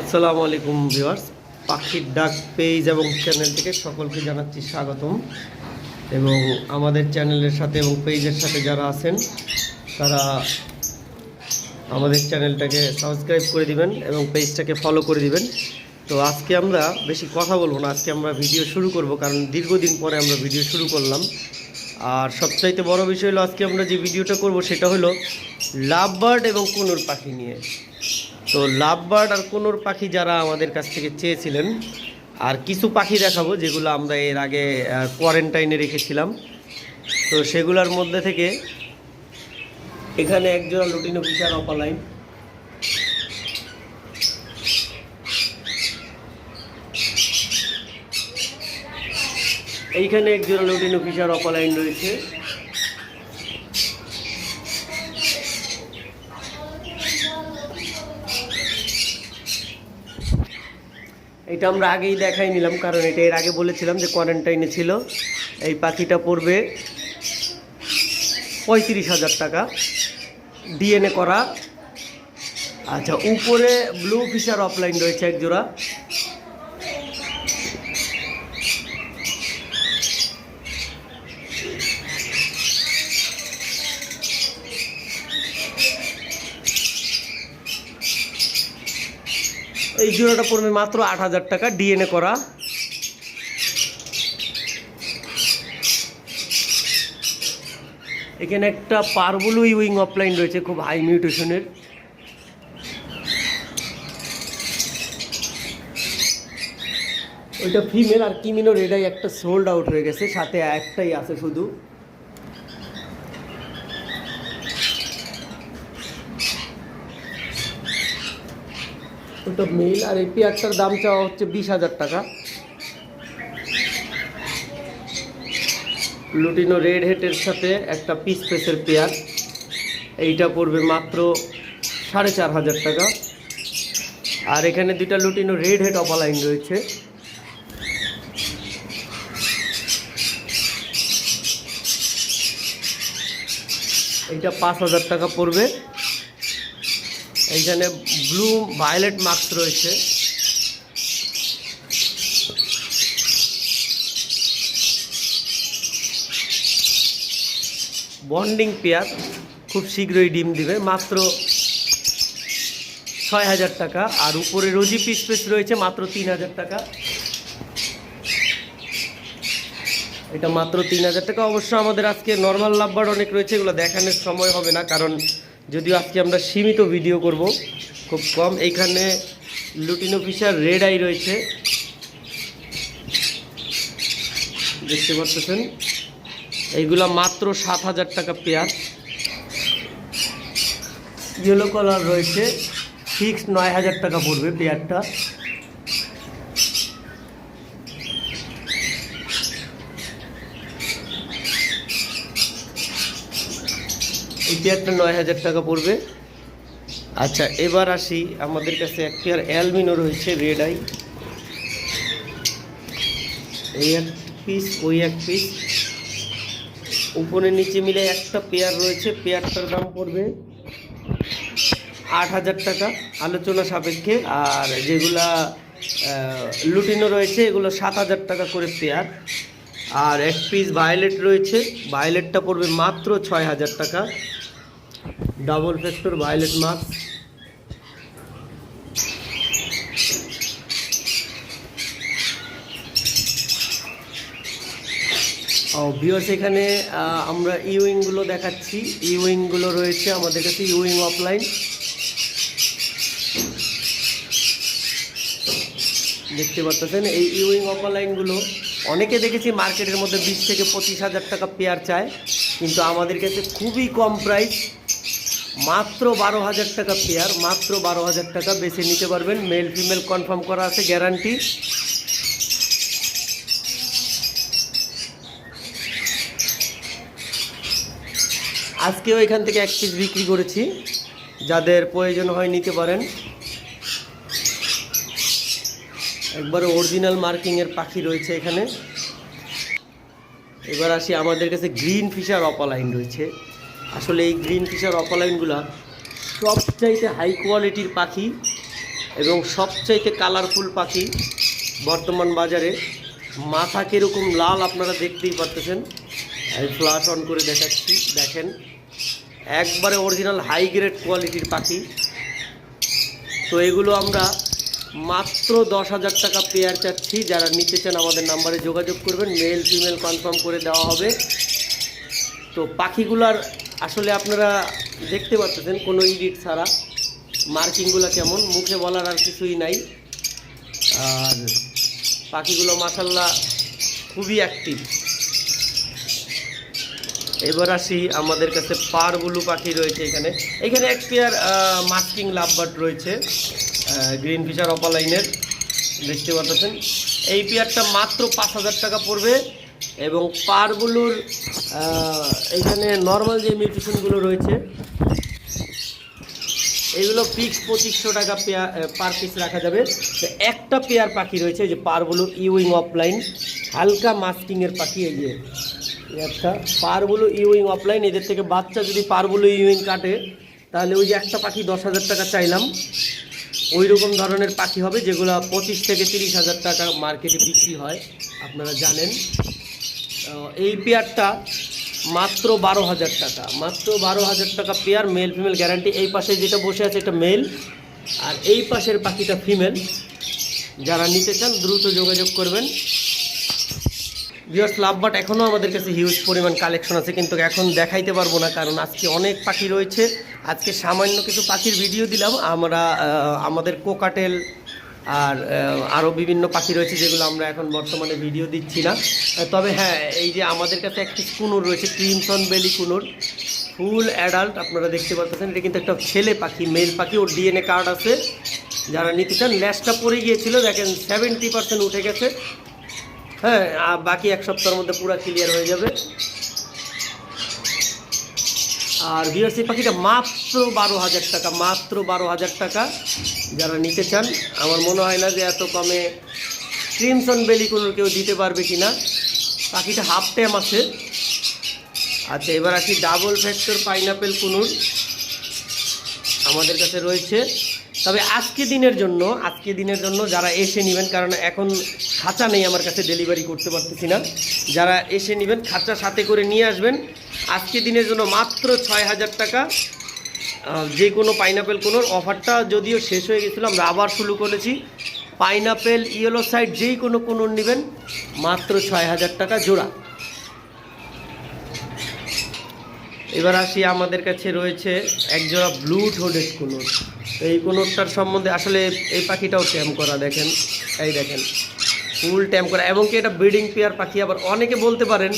আসসালামু আলাইকুম ভিউয়ার্স। পাখির ডাক পেজ এবং চ্যানেল থেকে সকলকে জানাচ্ছি স্বাগতম। এবং আমাদের চ্যানেলের সাথে এবং পেজের সাথে যারা আছেন, তারা আমাদের চ্যানেলটাকে সাবস্ক্রাইব করে দিবেন এবং পেজটাকে ফলো করে দিবেন। তো আজকে আমরা বেশি কথা বলব না, আজকে আমরা ভিডিও শুরু করব, কারণ দীর্ঘদিন পরে আমরা ভিডিও শুরু করলাম। আর সবচাইতে বড় বিষয় হলো, আজকে আমরা যে ভিডিওটা করব, সেটা হলো লাভ বার্ড এবং কোনোর পাখি নিয়ে। তো লাভ বার্ড আর কোনোর পাখি যারা আমাদের কাছ থেকে চেয়েছিলেন, আর কিছু পাখি দেখাবো যেগুলো আমরা এর আগে কোয়ারেন্টাইনে রেখেছিলাম। তো সেগুলোর মধ্যে থেকে এখানে একজোড়া লুটিনো ফিশার অপালাইন। এইখানে একজোড়া লুটিনো ফিশার অপালাইন রয়েছে। এটা আমরা আগেই দেখাই নিলাম, কারণ এটা এর আগে বলেছিলাম যে কোয়ারেন্টাইনে ছিল। এই পাখিটা পড়বে পঁয়ত্রিশ হাজার টাকা। ডিএনএ করা। আচ্ছা উপরে ব্লু ফিশার অফলাইন রয়েছে এক জোড়া এই জোড়াটা পড়বে মাত্র আট হাজার টাকা ডিএনএ করা। এখানে একটা পারবুলু উইং অফলাইন রয়েছে, খুব হাই মিউটেশনের। ওইটা ফিমেল আর কিমিনো রেডাই একটা সোল্ড আউট হয়ে গেছে, সাথে একটাই আছে শুধু। ওটা মিল আর এই পেয়ারটার দাম চাওয়া হচ্ছে বিশ হাজার টাকা। লুটিনো রেড হেটের সাথে একটা পিস পেসের পেয়ার এইটা পড়বে মাত্র সাড়ে চার হাজার টাকা। আর এখানে দুইটা লুটিনো রেড হেড অপালাইন রয়েছে। এইটা পাঁচ হাজার টাকা পড়বে। এইখানে ব্লু ভায়োলেট মার্কস রয়েছে। বন্ডিং পেয়ার খুব শীঘ্রই ডিম দিবে, মাত্র ছয় হাজার টাকা। আর উপরে রোজি পিস পিস রয়েছে, মাত্র তিন হাজার টাকা। এটা মাত্র তিন হাজার টাকা। অবশ্য আমাদের আজকে নর্মাল লাভবার অনেক রয়েছে, এগুলো দেখানোর সময় হবে না, কারণ যদিও আজকে আমরা সীমিত ভিডিও করব, খুব কম। এইখানে লুটিন অফিসার রেড আই রয়েছে। দেখতে পাচ্ছেন? এইগুলো মাত্র সাত হাজার টাকা পেয়ার। ইয়েলো কালার রয়েছে। ফিক্সড নয় হাজার টাকা পড়বে পেয়ারটা। পেয়ারটা নয় হাজার টাকা পড়বে। আচ্ছা এবার আসি আমাদের কাছে এক পেয়ার অ্যালমিনো রয়েছে, রেড আই। এই এক পিস ওই এক পিস উপরে নিচে মিলে একটা পেয়ার রয়েছে পেয়ারটার দাম পড়বে আট হাজার টাকা আলোচনা সাপেক্ষে। আর যেগুলা লুটিনো রয়েছে, এগুলো সাত হাজার টাকা করে পেয়ার আর এক পিস ভায়োলেট রয়েছে ভায়োলেটটা পড়বে মাত্র ছয় হাজার টাকা। ডাবল ফ্যাক্টর ভায়োলেট মাস্ক ও এখানে আমরা ইউইংগুলো দেখাচ্ছি। ইউইংগুলো রয়েছে আমাদের কাছে ইউইং অফলাইন দেখতে পাচ্ছেন, এই ইউইং অফলাইনগুলো অনেকে দেখেছি মার্কেটের মধ্যে বিশ থেকে পঁচিশ হাজার টাকা পেয়ার চায়, কিন্তু আমাদের কাছে খুবই কম প্রাইস মাত্র বারো হাজার টাকা পেয়ার মাত্র বারো হাজার টাকা বেছে নিতে পারবেন মেল ফিমেল কনফার্ম করা আছে গ্যারান্টি আজকেও এখান থেকে এক পিস বিক্রি করেছি, যাদের প্রয়োজন হয় নিতে পারেন। একবারে অরিজিনাল মার্কিংয়ের পাখি রয়েছে এখানে। এবার আসি, আমাদের কাছে গ্রিন ফিশার অপালাইন রয়েছে। আসলে এই গ্রিন ফিশার অপালাইনগুলা সবচাইতে হাই কোয়ালিটির পাখি এবং সবচাইতে কালারফুল পাখি বর্তমান বাজারে। মাথা কীরকম লাল আপনারা দেখতেই পারতেছেন। আমি ফ্লাশ অন করে দেখাচ্ছি, দেখেন। একবারে অরিজিনাল হাই গ্রেড কোয়ালিটির পাখি। তো এগুলো আমরা মাত্র দশ হাজার টাকা পেয়ার চাচ্ছি। যারা নিতে চান আমাদের নাম্বারে যোগাযোগ করবেন। মেল ফিমেল কনফার্ম করে দেওয়া হবে। তো পাখিগুলার আসলে আপনারা দেখতে পাচ্ছেন কোনো ইডিট ছাড়া। মার্কিংগুলো কেমন? মুখে বলার আর কিছুই নাই। আর পাখিগুলো মাসাল্লাহ খুবই অ্যাক্টিভ এবার আসি আমাদের কাছে পার পাখি রয়েছে এখানে। এখানে এক পেয়ার মাস্কিং লাভবার্ড রয়েছে গ্রিন ফিশার অপালাইনের দেখতে পাচ্ছেন? এই পেয়ারটা মাত্র পাঁচ হাজার টাকা পড়বে। এবং পারগুলোর এখানে নর্মাল যে মিউটেশনগুলো রয়েছে, এগুলো ফিক্স পঁচিশশো টাকা পেয়ার পার পিস রাখা যাবে। তো একটা পেয়ার পাখি রয়েছে যে পারগুলো ইউইং অফলাইন হালকা মাস্কিংয়ের পাখি, এই যে একটা পারগুলো ইউইং অফলাইন এদের থেকে বাচ্চা যদি পারগুলো ইউইং কাটে, তাহলে ওই যে একটা পাখি দশ হাজার টাকা চাইলাম। ওই রকম ধরনের পাখি হবে, যেগুলো পঁচিশ থেকে তিরিশ হাজার টাকা মার্কেটে বিক্রি হয়, আপনারা জানেন। এই পেয়ারটা মাত্র বারো হাজার টাকা। মাত্র বারো হাজার টাকা পেয়ার মেল ফিমেল গ্যারান্টি এই পাশে যেটা বসে আছে এটা মেল আর এই পাশের পাখিটা ফিমেল যারা নিতে চান, দ্রুত যোগাযোগ করবেন। ভিউয়ার্স লাভবাট এখনও আমাদের কাছে হিউজ পরিমাণ কালেকশন আছে, কিন্তু এখন দেখাইতে পারব না, কারণ আজকে অনেক পাখি রয়েছে। আজকে সামান্য কিছু পাখির ভিডিও দিলাম। আমরা আমাদের কোকাটেল আর আরও বিভিন্ন পাখি রয়েছে যেগুলো আমরা এখন বর্তমানে ভিডিও দিচ্ছি না। তবে হ্যাঁ এই যে আমাদের কাছে একটি কুনুর রয়েছে, ক্রিমসন বেলি কুনুর। ফুল অ্যাডাল্ট আপনারা দেখতে পাচ্ছেন, এটা কিন্তু একটা ছেলে পাখি মেল পাখি, ওর ডিএনএ কার্ড আছে। যারা নিতে চান, ল্যাশটা পড়ে গিয়েছিল, দেখেন সেভেন্টি পার্সেন্ট উঠে গেছে। হ্যাঁ বাকি এক সপ্তাহের মধ্যে পুরো ক্লিয়ার হয়ে যাবে। আর বিএসসি পাখিটা মাত্র বারো হাজার টাকা, মাত্র বারো হাজার টাকা। যারা নিতে চান, আমার মনে হয় না যে এত কমে ক্রিমসন বেলি কোনো কেউ দিতে পারবে কি না পাখিটা হাফ ট্যাম আছে। আচ্ছা এবার আসি ডাবল ফ্যাক্টর পাইনাপেল কুনুর। আমাদের কাছে রয়েছে। তবে আজকে দিনের জন্য, আজকে দিনের জন্য যারা এসে নেবেন, কারণ এখন খাঁচা নেই আমার কাছে, ডেলিভারি করতে পারতেছি না। যারা এসে নেবেন, খাঁচা সাথে করে নিয়ে আসবেন। আজকে দিনের জন্য মাত্র ছয় হাজার টাকা। যে কোনো পাইনাপেল কোনোর অফারটা যদিও শেষ হয়ে গেছিল, আমরা আবার শুরু করেছি। পাইনাপেল ইয়েলো সাইড যেই কোনো কোনো নেবেন, মাত্র ছয় হাজার টাকা জোড়া। এবার আসি, আমাদের কাছে রয়েছে একজোড়া ব্লু ঠোডেড কুনুর। এই কুনুরটার সম্বন্ধে আসলে এই পাখিটাও ট্যাম করা দেখেন, এই দেখেন। ফুল ট্যাম করা এবং কি এটা ব্রিডিং পেয়ার পাখি, আবার অনেকে বলতে পারেন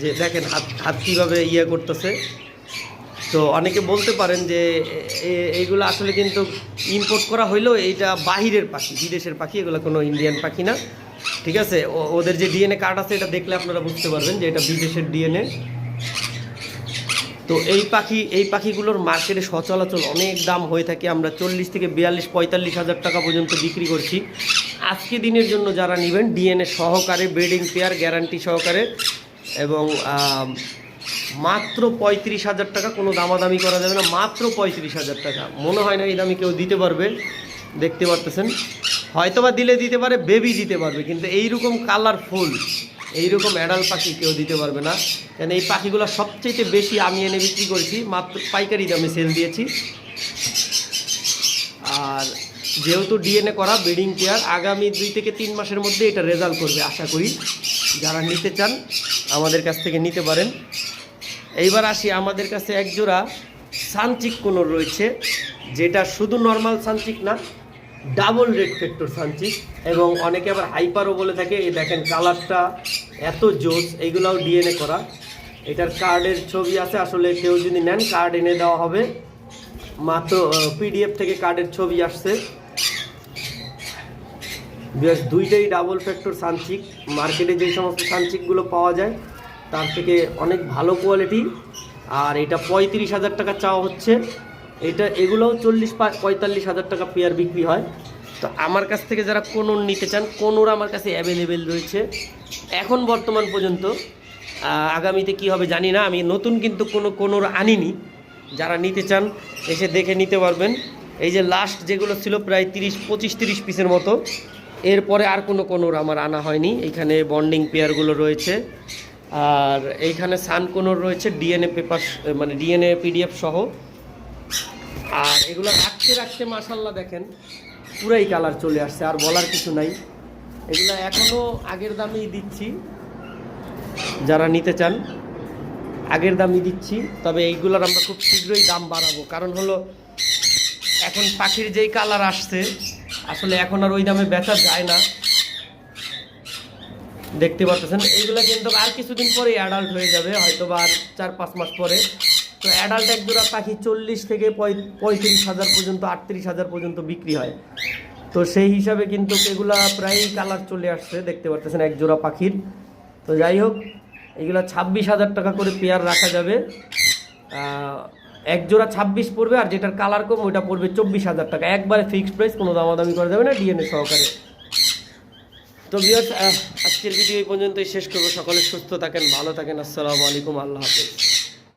যে দেখেন হাত হাত কীভাবে ইয়ে করতেছে। তো অনেকে বলতে পারেন যে এইগুলো আসলে কিন্তু ইম্পোর্ট করা হইলেও এইটা বাহিরের পাখি, বিদেশের পাখি, এগুলো কোনো ইন্ডিয়ান পাখি না। ঠিক আছে? ওদের যে ডিএনএ কার্ড আছে, এটা দেখলে আপনারা বুঝতে পারবেন যে এটা বিদেশের ডিএনএ তো এই পাখি, এই পাখিগুলোর মার্কেটে সচরাচর অনেক দাম হয়ে থাকে। আমরা চল্লিশ থেকে বিয়াল্লিশ, পঁয়তাল্লিশ হাজার টাকা পর্যন্ত বিক্রি করছি। আজকে দিনের জন্য যারা নেবেন ডিএনএ সহকারে ব্রিডিং পেয়ার গ্যারান্টি সহকারে এবং মাত্র পঁয়ত্রিশ হাজার টাকা কোনো দামাদামি করা যাবে না, মাত্র পঁয়ত্রিশ হাজার টাকা। মনে হয় না এই দামে কেউ দিতে পারবে, দেখতে পারতেছেন। হয়তোবা দিলে দিতে পারে বেবি দিতে পারবে, কিন্তু এইরকম কালারফুল এইরকম অ্যাডাল পাখি কেউ দিতে পারবে না। কেন, এই পাখিগুলো সবচেয়ে বেশি আমি এনে বিক্রি করেছি, মাত্র পাইকারি দামে সেল দিয়েছি। আর যেহেতু ডিএনএ করা ব্রিডিং কেয়ার আগামী দুই থেকে তিন মাসের মধ্যে এটা রেজাল্ট করবে, আশা করি। যারা নিতে চান আমাদের কাছ থেকে নিতে পারেন। এইবার আসি, আমাদের কাছে এক জোড়া সানচিক কোনো রয়েছে, যেটা শুধু নর্মাল সানচিক না ডাবল রেড ফ্যাক্টর সানচিক এবং অনেকে আবার হাইপারও বলে থাকে, এই দেখেন কালারটা এত জোস, এইগুলাও ডিএনএ করা। এটার কার্ডের ছবি আছে, আসলে কেউ যদি নেন কার্ড এনে দেওয়া হবে। মাত্র পিডিএফ থেকে কার্ডের ছবি আসছে। বেশ দুইটাই ডাবল ফ্যাক্টর সানচিক মার্কেটে যে সমস্ত সানচিকগুলো পাওয়া যায়, তার থেকে অনেক ভালো কোয়ালিটি আর এটা পঁয়ত্রিশ হাজার টাকা চাওয়া হচ্ছে। এটা, এগুলোও চল্লিশ পঁয়তাল্লিশ হাজার টাকা পেয়ার বিক্রি হয়। তো আমার কাছ থেকে যারা কোনোর নিতে চান, কোনোর আমার কাছে অ্যাভেলেবেল রয়েছে। এখন বর্তমান পর্যন্ত আগামীতে কি হবে জানি না। আমি নতুন কিন্তু কোনো কোনোর আনিনি। যারা নিতে চান, এসে দেখে নিতে পারবেন। এই যে লাস্ট যেগুলো ছিল প্রায় তিরিশ, পঁচিশ, তিরিশ পিসের মতো। এরপরে আর কোনো কোনোর আমার আনা হয়নি। এইখানে বন্ডিং পেয়ারগুলো রয়েছে। আর এইখানে সান কোনোর রয়েছে ডিএনএ পেপার মানে ডিএনএ পিডিএফ সহ। আর এগুলো রাখতে রাখতে মাসাল্লাহ দেখেন, পুরাই কালার চলে আসছে, আর বলার কিছু নাই। এগুলো এখনও আগের দামেই দিচ্ছি, যারা নিতে চান। আগের দামই দিচ্ছি, তবে এইগুলোর আমরা খুব শীঘ্রই দাম বাড়াবো। কারণ হলো, এখন পাখির যেই কালার আসছে আসলে এখন আর ওই দামে বেচা যায় না। দেখতে পাচ্ছেন এইগুলো কিন্তু আর কিছুদিন পরে অ্যাডাল্ট হয়ে যাবে হয়তো বা আর চার পাঁচ মাস পরে। তো অ্যাডাল্ট এক জোড়া পাখি চল্লিশ থেকে পঁয়- পঁয়ত্রিশ হাজার পর্যন্ত, আটত্রিশ হাজার পর্যন্ত বিক্রি হয়। তো সেই হিসাবে কিন্তু এগুলা প্রায়ই কালার চলে আসছে, দেখতে পাচ্ছেন এক জোড়া পাখির। তো যাই হোক, এগুলা ছাব্বিশ হাজার টাকা করে পেয়ার রাখা যাবে। এক জোড়া ছাব্বিশ পড়বে আর যেটার কালার কম, ওইটা পড়বে চব্বিশ হাজার টাকা। একবারে ফিক্সড প্রাইস কোনো দামাদামি করা যাবে না ডিএনএ সহকারে। তো বিয়ার্স আজকের ভিডিও এই পর্যন্তই শেষ করব। সকলে সুস্থ থাকেন, ভালো থাকেন। আসসালামু আলাইকুম, আল্লাহ হাফেজ।